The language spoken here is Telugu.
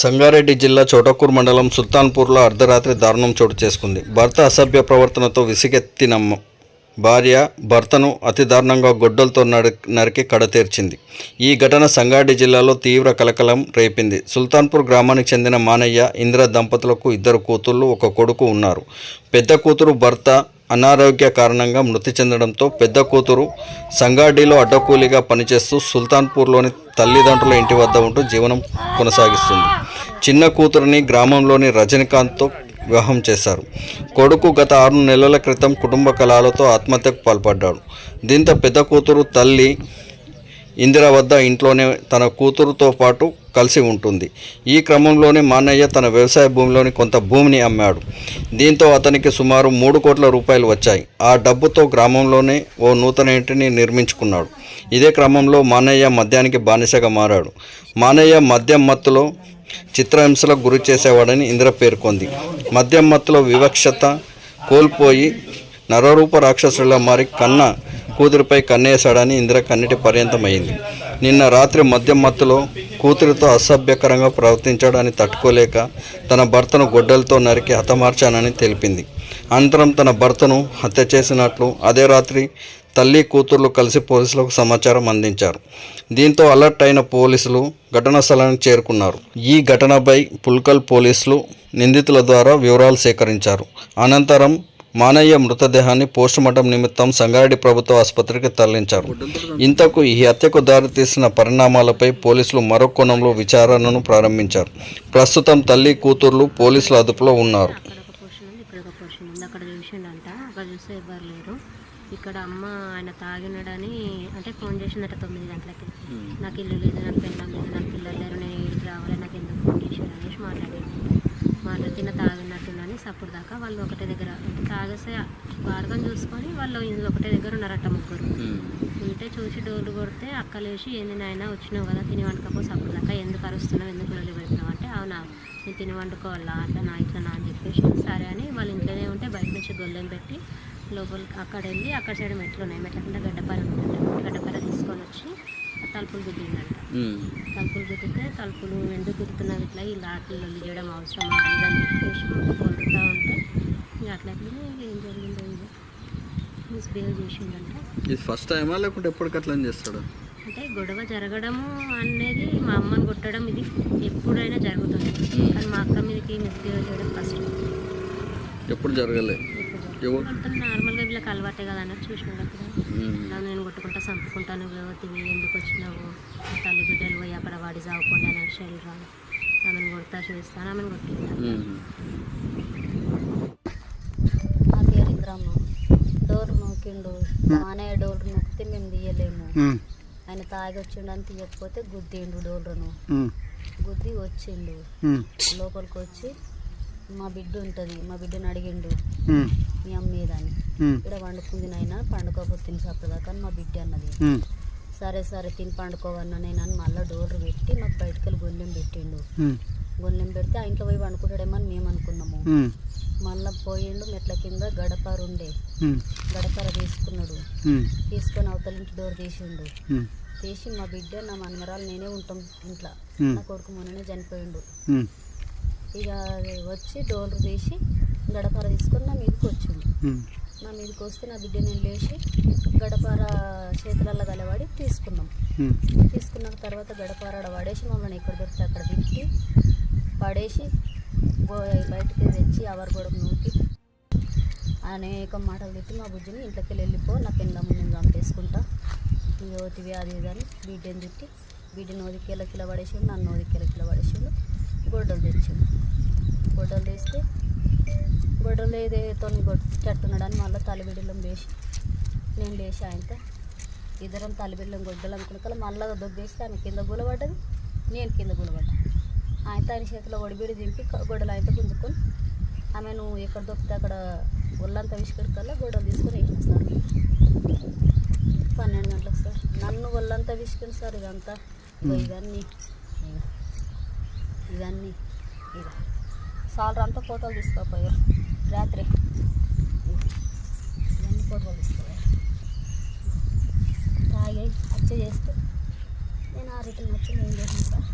సంగారెడ్డి జిల్లా చోటకూరు మండలం సుల్తాన్పూర్లో అర్ధరాత్రి దారుణం చోటు చేసుకుంది. భర్త అసభ్య ప్రవర్తనతో విసిగెత్తిన భార్య భర్తను అతి దారుణంగా గొడ్డలతో నరికి కడతీర్చింది ఈ ఘటన సంగారెడ్డి జిల్లాలో తీవ్ర కలకలం రేపింది. సుల్తాన్పూర్ గ్రామానికి చెందిన మానయ్య ఇంద్ర దంపతులకు ఇద్దరు కూతుళ్ళు ఒక కొడుకు ఉన్నారు. పెద్ద కూతురు భర్త అనారోగ్య కారణంగా మృతి చెందడంతో పెద్ద కూతురు సంగారెడ్డిలో అడ్డకూలీగా పనిచేస్తూ సుల్తాన్పూర్లోని తల్లిదండ్రుల ఇంటి వద్ద ఉంటూ జీవనం కొనసాగిస్తుంది. చిన్న కూతురుని గ్రామంలోని రజనీకాంత్తో వివాహం చేశారు. కొడుకు గత ఆరు నెలల క్రితం కుటుంబ కళాలతో ఆత్మహత్యకు పాల్పడ్డాడు. దీంతో పెద్ద కూతురు తల్లి ఇందిర వద్ద ఇంట్లోనే తన కూతురుతో పాటు కలిసి ఉంటుంది. ఈ క్రమంలోనే మాన్నయ్య తన వ్యవసాయ భూమిలోని కొంత భూమిని అమ్మాడు. దీంతో అతనికి సుమారు మూడు కోట్ల రూపాయలు వచ్చాయి. ఆ డబ్బుతో గ్రామంలోనే ఓ నూతన ఇంటిని నిర్మించుకున్నాడు. ఇదే క్రమంలో మానయ్య మద్యానికి బానిసగా మారాడు. మానయ్య మద్యం మత్తులో చిత్రహింసలకు గురి చేసేవాడని ఇందిర పేర్కొంది. మద్యం మత్తులో వివక్షత కోల్పోయి నరరూప రాక్షసులా మారి కన్న కూతురిపై కన్నేశాడని ఇందిర కన్నిటి పర్యంతమైంది. నిన్న రాత్రి మద్యం మత్తులో కూతురితో అసభ్యకరంగా ప్రవర్తించాడని తట్టుకోలేక తన భర్తను గొడ్డలతో నరికి హతమార్చానని తెలిపింది. అనంతరం తన భర్తను హత్య చేసినట్లు అదే రాత్రి తల్లి కూతుర్లు కలిసి పోలీసులకు సమాచారం అందించారు. దీంతో అలర్ట్ అయిన పోలీసులు ఘటనా స్థలానికి చేరుకున్నారు. ఈ ఘటనపై పుల్కల్ పోలీసులు నిందితుల ద్వారా వివరాలు సేకరించారు. అనంతరం మానయ్య మృతదేహాన్ని పోస్టుమార్టం నిమిత్తం సంగారెడ్డి ప్రభుత్వ ఆసుపత్రికి తరలించారు. ఇంతకు ఈ హత్యకు దారితీసిన పరిణామాలపై పోలీసులు మరో కోణంలో విచారణను ప్రారంభించారు. ప్రస్తుతం తల్లి కూతుర్లు పోలీసుల అదుపులో ఉన్నారు అక్కడ ఒక పోర్షన్ ఉంది ఇక్కడ అమ్మ ఆయన తాగినాడని అంటే ఫోన్ చేసిందట తొమ్మిది గంటలకి. నాకు ఇల్లు లేదు నాకు పిల్లలు లేదు నాకు పిల్లలు లేరు నేను ఇంటికి రావాలి నాకు ఎందుకు ఫోన్ చేశారు అనేసి మాట్లాడిన తాగినట్టునని సప్పుడు దాకా వాళ్ళు ఒకటే దగ్గర తాగేసే మార్గం చూసుకొని వాళ్ళు ఇందులో ఒకటే దగ్గర ఉన్నారట ముగ్గురు. ఉంటే చూసి డోర్లు కొడితే అక్కలేసి ఏంది నాయన వచ్చినావు కదా తిని వండుకపో సప్పుడు దాకా ఎందుకు అరుస్తున్నావు ఎందుకు లొల్లి పెడుతున్నావు? అంటే అవునా నేను తిని వండుకోవాలా అట్లా నా ఇట్లా నా అని చెప్పేసి సరే అని వాళ్ళ ఇంట్లోనే ఉంటే బయట నుంచి గొల్లెం పెట్టి లోపలికి అక్కడ వెళ్ళి అక్కడ సైడ్ మెట్లు ఉన్నాయి. మెట్ల కింద గడ్డపార గడ్డపార తీసుకొని వచ్చి తలుపులు గుద్దిందంట. తలుపులు గుద్దితే తలుపులు ఎందుకు గుర్తున్నావు ఇట్లా ఈ లాట్లు చేయడం అవసరం అని చెప్పేసి కొడుతూ ఉంటే ఇక అట్లా ఏం జరిగిందో ఇది మిస్బిహేవ్ చేసిందంట. ఇది ఫస్ట్ టైమా లేకుంటే ఎప్పటికట్లా చేస్తాడు? అంటే గొడవ జరగడము అనేది మా అమ్మని కొట్టడం ఇది ఎప్పుడైనా జరుగుతుంది. కానీ మా అక్క మీదకి మిస్బిహేవ్ చేయడం కష్టం ఎప్పుడు జరగలే. ఎవరు మొత్తం నార్మల్గా వీళ్ళకి అలవాటే కదా అన్నట్టు నేను కొట్టుకుంటా చంపుకుంటాను ఎందుకు వచ్చినావు? తల్లి బిడ్డలు పోయి అక్కడ వాడి చావకుండా అని శరీరం ఆమెను కొడతా చేస్తాను ఆమెను కొట్టింది నా పేరు ఇంద్రమ్మ. డోర్ నూకిండు మానయ్య డోర్ నొక్కితే మేము తీయలేము. ఆయన తాగి వచ్చిండు అని తీయకపోతే గుద్దిండు డోర్లను. గుద్ది వచ్చిండు. లోపలికి వచ్చి మా బిడ్డ ఉంటుంది. మా బిడ్డని అడిగిండు. మీ అమ్మ మీద అని ఇక్కడ వండుకుంది నాయన పండుకోకపోతే తిని అని మా బిడ్డ అన్నది. సరే సరే తిని పండుకోవన్నా నేను అని మళ్ళీ డోర్ పెట్టి మాకు బయటకు వెళ్ళి గొల్లెం పెట్టిండు. గొల్లెం పెడితే ఆ ఇంట్లో పోయి వండుకుంటాడేమో అని మేము అనుకున్నాము. మళ్ళీ పోయిండు మెట్ల కింద గడపార ఉండే గడపార తీసుకున్నాడు. తీసుకొని అవతల ఇంటి డోర్ తీసిండు. తీసి మా బిడ్డ నా మనమరాలు నేనే ఉంటాం ఇంట్లో. నా కొడుకు మొన్ననే చనిపోయిండు. ఇక వచ్చి డోర్ తీసి గడపార తీసుకొని నా మీదకి వచ్చిండు నా మీదకి వస్తే నా బిడ్డ నేను లేచి గడపార చేతులల్లో కలవాడి తీసుకున్నాం. తీసుకున్న తర్వాత గడపార పడేసి మమ్మల్ని ఎక్కడ దొరికితే అక్కడ తిప్పి పడేసి బయటికి తెచ్చి అవర్ గొడవ నూకి అనేక మాటలు తిట్టి మా బుజ్జిని ఇంట్లోకి వెళ్ళి వెళ్ళిపో నా పెందమ్మ నేను చంపేసుకుంటా యువతివి అది అని బిడ్డని తిట్టి బిడ్డని ఓదికేల కిలో పడేసిండు నన్ను ఓదికేల కిలో పడేసిండు గొడ్డలు తెచ్చిండు. గొడ్డలు తెస్తే గొడ్డలు ఏదేతో చెట్టున్నాడని మళ్ళీ తలబిడ్డలం వేసి నేను లేచి ఆయనతో ఇద్దరం తలబిడ్డలం గొడ్డలు అనుకున్న మళ్ళీ దొబ్బేస్తే ఆమె కింద గులబడ్డది నేను కింద గులబడ్డా. ఆయనతో ఆయన చేతిలో ఒడిబిడి దింపి గొడ్డలు ఆయనతో గుంజుకొని ఆమె నువ్వు ఎక్కడ దొరికితే అక్కడ ఒళ్ళంతా విసుకెడకల్లా గొడవలు తీసుకొని వేసిన సార్ పన్నెండు గంటలకు సార్. నన్ను ఒళ్ళంతా విసుకుని సార్ ఇదంతా. ఇవన్నీ. ఇవన్నీ. ఇక సాలర్ అంతా ఫోటోలు తీసుకోపోయారు. రాత్రి. ఇవన్నీ ఫోటోలు తీసుకోపోయారు తాగి అచ్చ చేస్తే నేను ఆ రిటర్న్ వచ్చి నేను చేసిన సార్